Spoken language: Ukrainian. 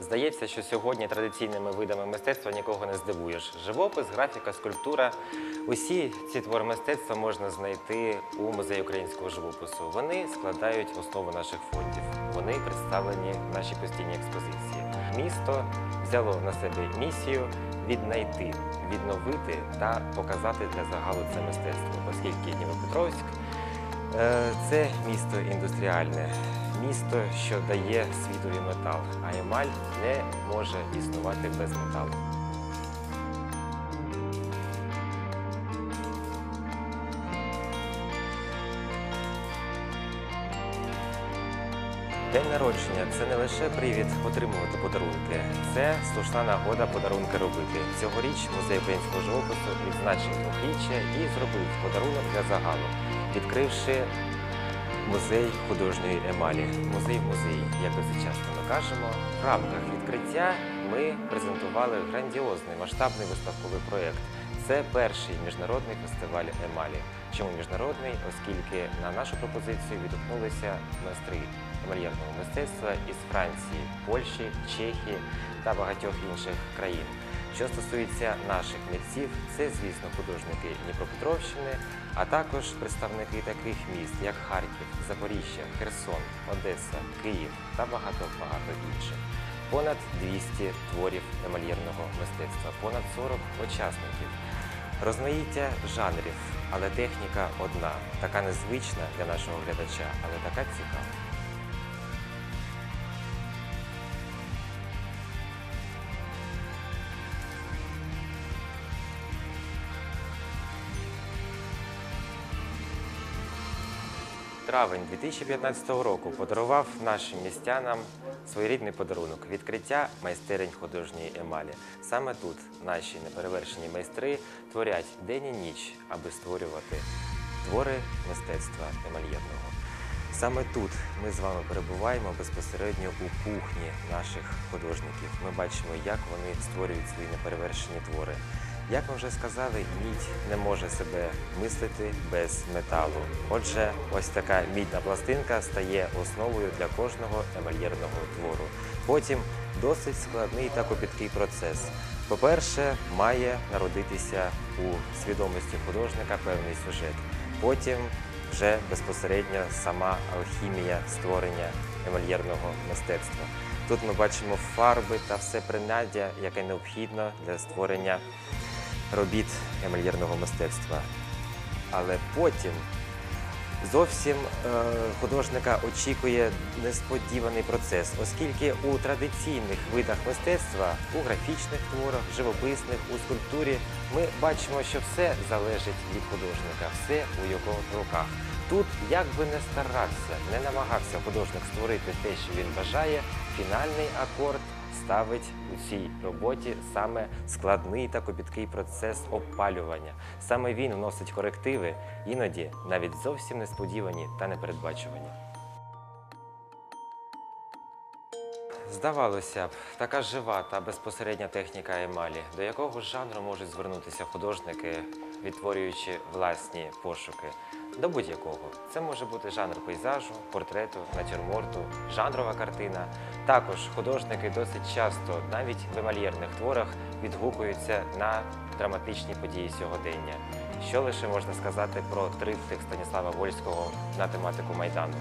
Здається, що сьогодні традиційними видами мистецтва нікого не здивуєш. Живопис, графіка, скульптура. Усі ці твори мистецтва можна знайти у музеї українського живопису. Вони складають основу наших фондів. Вони представлені в нашій постійній експозиції. Місто взяло на себе місію віднайти, відновити та показати для загалу це мистецтво, оскільки Дніпропетровськ Е, Це місто індустріальне, місто, що дає світові метал, а емаль не може існувати без металу. День народження це не лише привід отримувати подарунки, це слушна нагода подарунки робити. Цьогоріч музей українського живопису відзначив двохріччя і зробив подарунок для загалу, відкривши музей художньої емалі. Музей в музеї, як дуже часто ми кажемо. В рамках відкриття ми презентували грандіозний масштабний виставковий проєкт. Це перший міжнародний фестиваль емалі. Чому міжнародний? Оскільки на нашу пропозицію відгукнулися майстри емальєрного мистецтва із Франції, Польщі, Чехії та багатьох інших країн. Що стосується наших митців, це, звісно, художники Дніпропетровщини, а також представники таких міст, як Харків, Запоріжжя, Херсон, Одеса, Київ та багато-багато інших. Понад 200 творів емальєрного мистецтва, понад 40 учасників. Розмаїття жанрів, але техніка одна, така незвична для нашого глядача, але така цікава. Травень 2015 року подарував нашим містянам своєрідний подарунок відкриття майстерень художньої емалі. Саме тут наші неперевершені майстри творять день і ніч, аби створювати твори мистецтва емальєрного. Саме тут ми з вами перебуваємо безпосередньо у кухні наших художників. Ми бачимо, як вони створюють свої неперевершені твори. Як ми вже сказали, мідь не може себе мислити без металу. Отже, ось така мідна пластинка стає основою для кожного емальєрного твору. Потім досить складний та копіткий процес. По-перше, має народитися у свідомості художника певний сюжет. Потім вже безпосередньо сама алхімія створення емальєрного мистецтва. Тут ми бачимо фарби та все принаддя, яке необхідно для створення робіт емальєрного мистецтва. Але потім зовсім е, художника очікує несподіваний процес, оскільки у традиційних видах мистецтва, у графічних творах, живописних, у скульптурі, ми бачимо, що все залежить від художника, все у його руках. Тут, як би не старався, не намагався художник створити те, що він бажає, фінальний акорд ставить у цій роботі саме складний та копіткий процес опалювання. Саме він вносить корективи, іноді навіть зовсім несподівані та непередбачувані. Здавалося б, така жива та безпосередня техніка емалі, до якого жанру можуть звернутися художники, відтворюючи власні пошуки. До будь-якого. Це може бути жанр пейзажу, портрету, натюрморту, жанрова картина. Також художники досить часто, навіть в емальєрних творах, відгукуються на драматичні події сьогодення. Що лише можна сказати про триптих Станіслава Вольського на тематику Майдану.